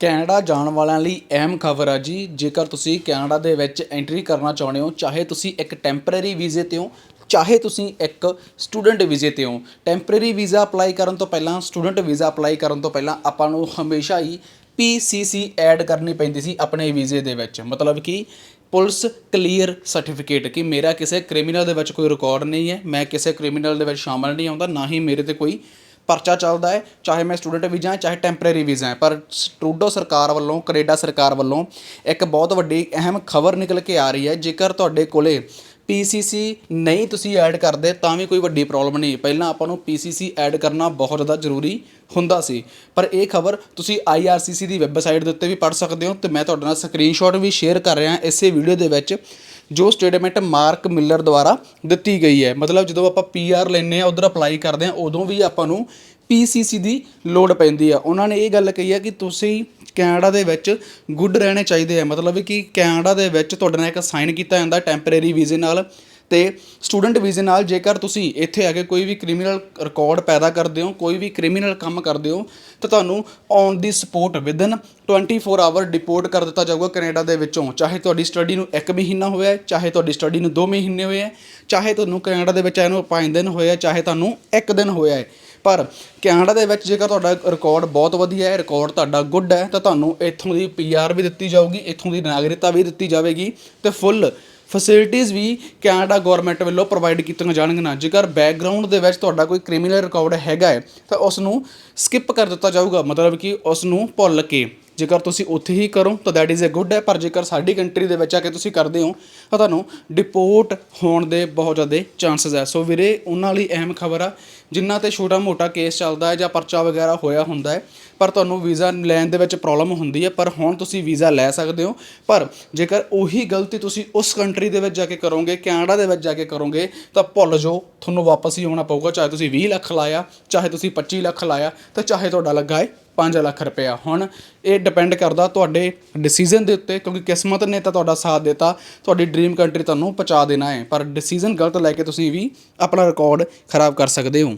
Canada ਜਾਣ ਵਾਲਿਆਂ ਲਈ ਅਹਿਮ ਖਬਰ ਆ ਜੀ। ਜੇਕਰ ਤੁਸੀਂ ਕੈਨੇਡਾ ਦੇ ਵਿੱਚ ਐਂਟਰੀ ਕਰਨਾ ਚਾਹੁੰਦੇ ਹੋ, ਚਾਹੇ ਤੁਸੀਂ ਇੱਕ ਟੈਂਪਰੇਰੀ ਵੀਜ਼ੇ ਤੇ ਹੋ, ਚਾਹੇ ਤੁਸੀਂ ਇੱਕ ਸਟੂਡੈਂਟ ਵੀਜ਼ੇ ਤੇ ਹੋ। ਟੈਂਪਰੇਰੀ ਵੀਜ਼ਾ ਅਪਲਾਈ ਕਰਨ ਤੋਂ ਪਹਿਲਾਂ ਸਟੂਡੈਂਟ ਵੀਜ਼ਾ ਅਪਲਾਈ ਕਰਨ ਤੋਂ ਪਹਿਲਾਂ ਆਪਾਂ ਨੂੰ ਹਮੇਸ਼ਾ ਹੀ PCC ਐਡ ਕਰਨੀ ਪੈਂਦੀ ਸੀ ਆਪਣੇ ਵੀਜ਼ੇ ਦੇ ਵਿੱਚ। ਮਤਲਬ ਕਿ ਪੁਲਿਸ ਕਲੀਅਰ ਸਰਟੀਫਿਕੇਟ ਕਿ ਮੇਰਾ ਕਿਸੇ ਕ੍ਰਿਮੀਨਲ ਦੇ ਵਿੱਚ ਕੋਈ ਰਿਕਾਰਡ ਨਹੀਂ ਹੈ, ਮੈਂ ਕਿਸੇ ਕ੍ਰਿਮੀਨਲ ਦੇ ਵਿੱਚ ਸ਼ਾਮਲ ਨਹੀਂ ਆਉਂਦਾ, ਨਾ ਹੀ ਮੇਰੇ ਤੇ ਕੋਈ ਪਰਚਾ ਚੱਲਦਾ ਹੈ, ਚਾਹੇ ਮੈਂ ਸਟੂਡੈਂਟ ਵੀਜ਼ਾ ਹੈ ਚਾਹੇ ਟੈਂਪਰੇਰੀ ਵੀਜ਼ਾ ਹੈ ਪਰ ਟਰੂਡੋ ਸਰਕਾਰ ਵੱਲੋਂ ਕੈਨੇਡਾ ਸਰਕਾਰ ਵੱਲੋਂ ਇੱਕ ਬਹੁਤ ਵੱਡੀ ਅਹਿਮ ਖਬਰ ਨਿਕਲ ਕੇ ਆ ਰਹੀ ਹੈ। ਜੇਕਰ ਤੁਹਾਡੇ ਕੋਲੇ PCC ਨਹੀਂ ਤੁਸੀਂ ਐਡ ਕਰਦੇ, ਤਾਂ ਵੀ ਕੋਈ ਵੱਡੀ ਪ੍ਰੋਬਲਮ ਨਹੀਂ। ਪਹਿਲਾਂ ਆਪਾਂ ਨੂੰ PCC ਐਡ ਕਰਨਾ ਬਹੁਤ ਜ਼ਿਆਦਾ ਜ਼ਰੂਰੀ ਹੁੰਦਾ ਸੀ। ਪਰ ਇਹ ਖਬਰ ਤੁਸੀਂ IRCC ਦੀ ਵੈਬਸਾਈਟ ਦੇ ਉੱਤੇ ਵੀ ਪੜ੍ਹ ਸਕਦੇ ਹੋ ਤੇ ਮੈਂ ਤੁਹਾਡੇ ਨਾਲ ਸਕਰੀਨਸ਼ਾਟ ਵੀ ਸ਼ੇਅਰ ਕਰ ਰਿਹਾ ਇਸੇ ਵੀਡੀਓ ਦੇ ਵਿੱਚ। ਜੋ ਸਟੇਟਮੈਂਟ ਮਾਰਕ ਮਿਲਰ ਦੁਆਰਾ ਦਿੱਤੀ ਗਈ ਹੈ। ਮਤਲਬ ਜਦੋਂ ਆਪਾਂ ਪੀਆਰ ਲੈਨੇ ਆ ਉਧਰ ਅਪਲਾਈ ਕਰਦੇ ਆ ਉਦੋਂ ਵੀ ਆਪਾਂ ਨੂੰ ਪੀਸੀਸੀ ਦੀ ਲੋੜ ਪੈਂਦੀ ਆ। ਉਹਨਾਂ ਨੇ ਇਹ ਗੱਲ ਕਹੀ ਆ ਕਿ ਤੁਸੀਂ ਕੈਨੇਡਾ ਦੇ ਵਿੱਚ ਗੁੱਡ ਰਹਿਣੇ ਚਾਹੀਦੇ ਆ। ਮਤਲਬ ਕਿ ਕੈਨੇਡਾ ਦੇ ਵਿੱਚ ਤੁਹਾਡੇ ਨਾਲ ਇੱਕ ਸਾਈਨ ਕੀਤਾ ਜਾਂਦਾ ਟੈਂਪਰੇਰੀ ਵੀਜ਼ੇ ਨਾਲ। ਤੇ ਸਟੂਡੈਂਟ ਵੀਜ਼ੇ ਨਾਲ ਜੇਕਰ ਤੁਸੀਂ ਇੱਥੇ ਆ ਕੇ ਕੋਈ ਵੀ ਕ੍ਰਿਮੀਨਲ ਰਿਕਾਰਡ ਪੈਦਾ ਕਰਦੇ ਹੋ, ਕੋਈ ਵੀ ਕ੍ਰਿਮੀਨਲ ਕੰਮ ਕਰਦੇ ਹੋ, ਤਾਂ ਤੁਹਾਨੂੰ on the spot within 24 hour deport ਕਰ ਦਿੱਤਾ ਜਾਊਗਾ ਕੈਨੇਡਾ ਦੇ ਵਿੱਚੋਂ। ਚਾਹੇ ਤੁਹਾਡੀ ਸਟੱਡੀ ਨੂੰ 1 ਮਹੀਨਾ ਹੋਇਆ ਚਾਹੇ ਤੁਹਾਡੀ ਸਟੱਡੀ ਨੂੰ 2 ਮਹੀਨੇ ਹੋਏ ਹੈ, ਚਾਹੇ ਤੁਹਾਨੂੰ ਕੈਨੇਡਾ ਦੇ ਵਿੱਚ ਆਏ ਨੂੰ 5 ਦਿਨ ਹੋਇਆ ਚਾਹੇ ਤੁਹਾਨੂੰ 1 ਦਿਨ ਹੋਇਆ ਹੈ। ਪਰ ਕੈਨੇਡਾ ਦੇ ਵਿੱਚ ਜੇਕਰ ਤੁਹਾਡਾ ਰਿਕਾਰਡ ਬਹੁਤ ਵਧੀਆ ਹੈ, ਰਿਕਾਰਡ ਤੁਹਾਡਾ ਗੁੱਡ ਹੈ, ਤਾਂ ਤੁਹਾਨੂੰ ਇੱਥੋਂ ਦੀ ਪੀਆਰ ਵੀ ਦਿੱਤੀ ਜਾਊਗੀ, ਇੱਥੋਂ ਦੀ ਨਾਗਰਿਕਤਾ ਵੀ ਦਿੱਤੀ ਜਾਵੇਗੀ ਤੇ ਫੁੱਲ ਫੈਸਿਲਿਟੀਜ਼ ਵੀ ਕੈਨੇਡਾ ਗਵਰਨਮੈਂਟ ਵੱਲੋਂ ਪ੍ਰੋਵਾਈਡ ਕੀਤੀਆਂ ਜਾਣਗੀਆਂ। ਜੇਕਰ ਬੈਕਗ੍ਰਾਉਂਡ ਦੇ ਵਿੱਚ ਤੁਹਾਡਾ ਕੋਈ ਕ੍ਰਿਮੀਨਲ ਰਿਕਾਰਡ ਹੈਗਾ ਹੈ, ਤਾਂ ਉਸ ਨੂੰ ਸਕਿਪ ਕਰ ਦਿੱਤਾ ਜਾਊਗਾ। ਮਤਲਬ ਕਿ ਉਸ ਨੂੰ ਭੁੱਲ ਕੇ। ਜੇਕਰ ਤੁਸੀਂ ਉੱਥੇ ਹੀ ਕਰੋ, ਤਾਂ ਦੈਟ ਇਜ਼ ਅ ਗੁੱਡ ਹੈ, ਪਰ ਜੇਕਰ ਸਾਡੀ ਕੰਟਰੀ ਦੇ ਵਿੱਚ ਆ ਕੇ ਤੁਸੀਂ ਕਰਦੇ ਹੋ, ਤਾਂ ਤੁਹਾਨੂੰ ਡਿਪੋਰਟ ਹੋਣ ਦੇ ਬਹੁਤ ਜ਼ਿਆਦਾ ਚਾਂਸਸ ਹੈ। ਸੋ ਵੀਰੇ, ਉਹਨਾਂ ਲਈ ਅਹਿਮ ਖਬਰ ਆ ਜਿਨ੍ਹਾਂ ਤੇ ਛੋਟਾ ਮੋਟਾ ਕੇਸ ਚੱਲਦਾ ਹੈ ਜਾਂ ਪਰਚਾ ਵਗੈਰਾ ਹੋਇਆ ਹੁੰਦਾ ਹੈ, ਪਰ ਤੁਹਾਨੂੰ ਵੀਜ਼ਾ ਲੈਣ ਦੇ ਵਿੱਚ ਪ੍ਰੋਬਲਮ ਹੁੰਦੀ ਹੈ, ਪਰ ਹੁਣ ਤੁਸੀਂ ਵੀਜ਼ਾ ਲੈ ਸਕਦੇ ਹੋ। ਪਰ ਜੇਕਰ ਉਹੀ ਗਲਤੀ ਤੁਸੀਂ ਉਸ ਕੰਟਰੀ ਦੇ ਵਿੱਚ ਜਾ ਕੇ ਕਰੋਗੇ, ਕੈਨੇਡਾ ਦੇ ਵਿੱਚ ਜਾ ਕੇ ਕਰੋਗੇ, ਤਾਂ ਭੁੱਲ ਜਾਓ, ਤੁਹਾਨੂੰ ਵਾਪਸ ਹੀ ਆਉਣਾ ਪਊਗਾ, ਚਾਹੇ ਤੁਸੀਂ 20 ਲੱਖ ਲਾਇਆ, ਚਾਹੇ ਤੁਸੀਂ 25 ਲੱਖ ਲਾਇਆ, ਤਾਂ ਚਾਹੇ ਤੁਹਾਡਾ ਲੱਗਾ ਹੈ 5 ਲੱਖ ਰੁਪਇਆ। ਹੁਣ ਇਹ ਡਿਪੈਂਡ ਕਰਦਾ ਤੁਹਾਡੇ ਡਿਸੀਜਨ ਦੇ ਉੱਤੇ, ਕਿਉਂਕਿ ਕਿਸਮਤ ਨੇ ਤਾਂ ਤੁਹਾਡਾ ਸਾਥ ਦਿੱਤਾ, ਤੁਹਾਡੀ ਡ੍ਰੀਮ ਕੰਟਰੀ ਤੁਹਾਨੂੰ ਪਹੁੰਚਾ ਦੇਣਾ ਹੈ। ਪਰ ਡਿਸੀਜਨ ਗਲਤ ਲੈ ਕੇ ਤੁਸੀਂ ਵੀ ਆਪਣਾ ਰਿਕਾਰਡ ਖਰਾਬ ਕਰ ਸਕਦੇ ਹੋ।